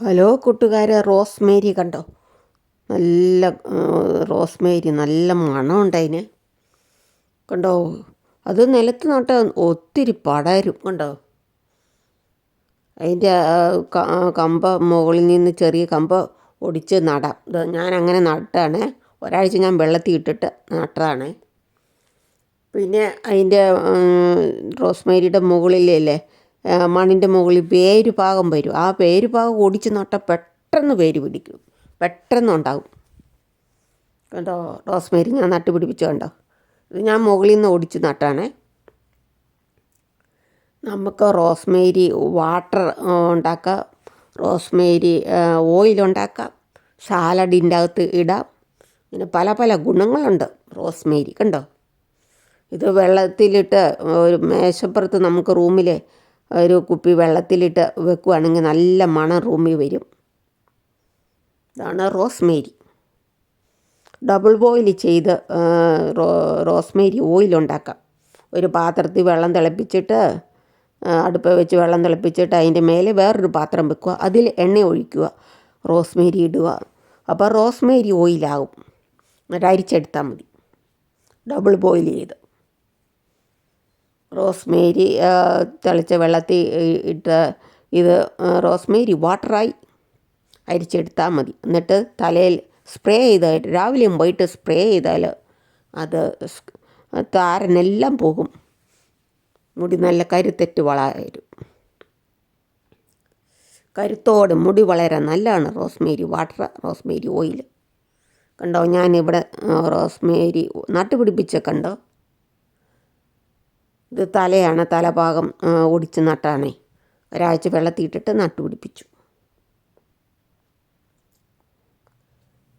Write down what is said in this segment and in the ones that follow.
Hello കൂട്ടുകാരെ Rosemary കണ്ടോ? നല്ല റോസ്മേരി നല്ല മണമുണ്ടതിന് കണ്ടോ? അത് നിലത്ത് നട്ട ഒത്തിരി പടരും കണ്ടോ? അതിന്റെ കമ്പ മുകളിൽ നിന്ന് ചെറിയ കമ്പ ഒടിച്ച് നടാം. ഇത് ഞാൻ അങ്ങനെ നട്ടാണ്. ഒരാഴ്ച ഞാൻ വെള്ളത്തിൽ ഇട്ടിട്ട് നട്ടതാണ്. പിന്നെ അതിന്റെ റോസ്മേരിയുടെ മുകളിലല്ലേ മണ്ണിന്റെ മുകളിൽ പേരുപാകം പാകം വരും. ആ പേരുപാകം ഓടിച്ച് നട്ട പെട്ടെന്ന് വേര് പിടിക്കും. പെട്ടെന്ന് ഉണ്ടാകും കണ്ടോ? റോസ്മേരി ഞാൻ നട്ട് പിടിപ്പിച്ചു കണ്ടോ? ഇത് ഞാൻ മുകളിൽ നിന്ന് ഓടിച്ച് നട്ടാണേ. നമുക്ക് റോസ്മേരി വാട്ടർ ഉണ്ടാക്കാം. റോസ്മേരി ഓയിൽ ഉണ്ടാക്കാം. സാലഡിന്റെ അകത്ത് ഇടാം. ഇങ്ങനെ പല പല ഗുണങ്ങളുണ്ട് റോസ്മേരി. കണ്ടോ? ഇത് വെള്ളത്തിലിട്ട് ഒരു മേശപ്പുറത്ത് നമുക്ക് റൂമിൽ ഒരു കുപ്പി വെള്ളത്തിലിട്ട് വെക്കുകയാണെങ്കിൽ നല്ല മണം റൂമിൽ വരും. ഇതാണ് റോസ്മേരി. ഡബിൾ ബോയിൽ ചെയ്ത് റോസ്മേരി ഓയിൽ ഉണ്ടാക്കാം. ഒരു പാത്രത്തിൽ വെള്ളം തിളപ്പിച്ചിട്ട് അടുപ്പ് വെച്ച് വെള്ളം തിളപ്പിച്ചിട്ട് അതിന്റെ മേലെ വേറൊരു പാത്രം വെക്കുക. അതിൽ എണ്ണ ഒഴിക്കുക റോസ്മേരി ഇടുക. അപ്പോൾ റോസ്മേരി ഓയിലാകും. എന്നിട്ട് അരിച്ചെടുത്താൽ മതി. ഡബിൾ ബോയിൽ ചെയ്ത്. റോസ്മേരി തിളച്ച വെള്ളത്തിൽ ഇട്ട് ഇത് റോസ്മേരി വാട്ടറായി അരിച്ചെടുത്താൽ മതി. എന്നിട്ട് തലയിൽ സ്പ്രേ ചെയ്താൽ രാവിലെയും പോയിട്ട് സ്പ്രേ ചെയ്താൽ അത് താരനെല്ലാം പോകും. മുടി നല്ല കരുത്തെറ്റ് വളരും. കരുത്തോട് മുടി വളരെ നല്ലതാണ് റോസ്മേരി വാട്ടർ റോസ്മേരി ഓയിൽ. കണ്ടോ? ഞാനിവിടെ റോസ്മേരി നട്ടുപിടിപ്പിച്ച കണ്ടോ? ഇത് തലയാണ് തലഭാഗം ഒടിച്ച് നട്ടാണേ ഒരാഴ്ച വെള്ളത്തിയിട്ടിട്ട് നട്ടുപിടിപ്പിച്ചു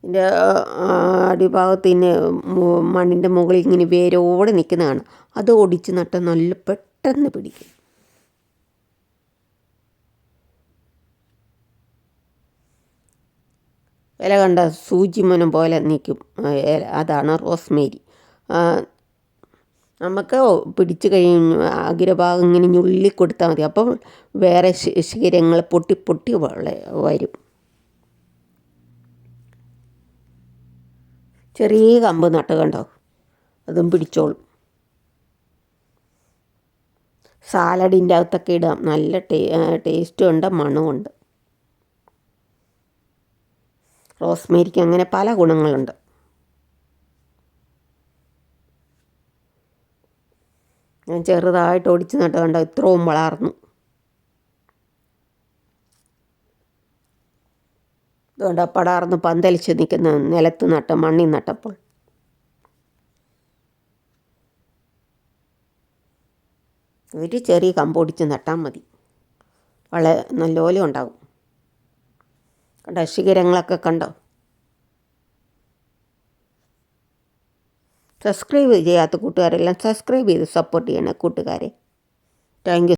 ഇതിന്റെ അടിഭാഗത്തിന് മണ്ണിന്റെ മുകളിൽ ഇങ്ങനെ വേരോടെ നിൽക്കുന്നതാണ് അത് ഒടിച്ച് നട്ട് നല്ല പെട്ടെന്ന് പിടിക്കും. ഇല കണ്ട സൂചിമനം പോലെ നിൽക്കും. അതാണ് റോസ്മേരി. നമുക്ക് പിടിച്ച് കഴിഞ്ഞ് അഗ്രഭാഗം ഇങ്ങനെ ഞുള്ളി കൊടുത്താൽ മതി. അപ്പം വേറെ ശിഖരങ്ങൾ പൊട്ടി പൊട്ടി വരും. ചെറിയ കമ്പ് നട്ട് കണ്ടോ? അതും പിടിച്ചോളും. സാലഡിന്റെ അകത്തൊക്കെ ഇടാം. നല്ല ടേ ടേസ്റ്റും ഉണ്ട് മണമുണ്ട് റോസ്മേരിക്ക് അങ്ങനെ പല ഗുണങ്ങളുണ്ട്. ഞാൻ ചെറുതായിട്ട് ഒടിച്ച് നട്ടത് കണ്ട ഇത്രയും വളർന്നു. അതുകൊണ്ട് പടാർന്ന് പന്തലിച്ച് നിൽക്കുന്ന നിലത്ത് നട്ട മണ്ണിൽ നട്ടപ്പോൾ. ഒരു ചെറിയ കമ്പൊടിച്ച് നട്ടാൽ മതി. വളരെ നല്ലപോലെ ഉണ്ടാകും കണ്ടോ ശിഖരങ്ങളൊക്കെ കണ്ടോ? സബ്സ്ക്രൈബ് ചെയ്യാത്ത കൂട്ടുകാരെല്ലാം സബ്സ്ക്രൈബ് ചെയ്ത് സപ്പോർട്ട് ചെയ്യണേ കൂട്ടുകാരെ. താങ്ക്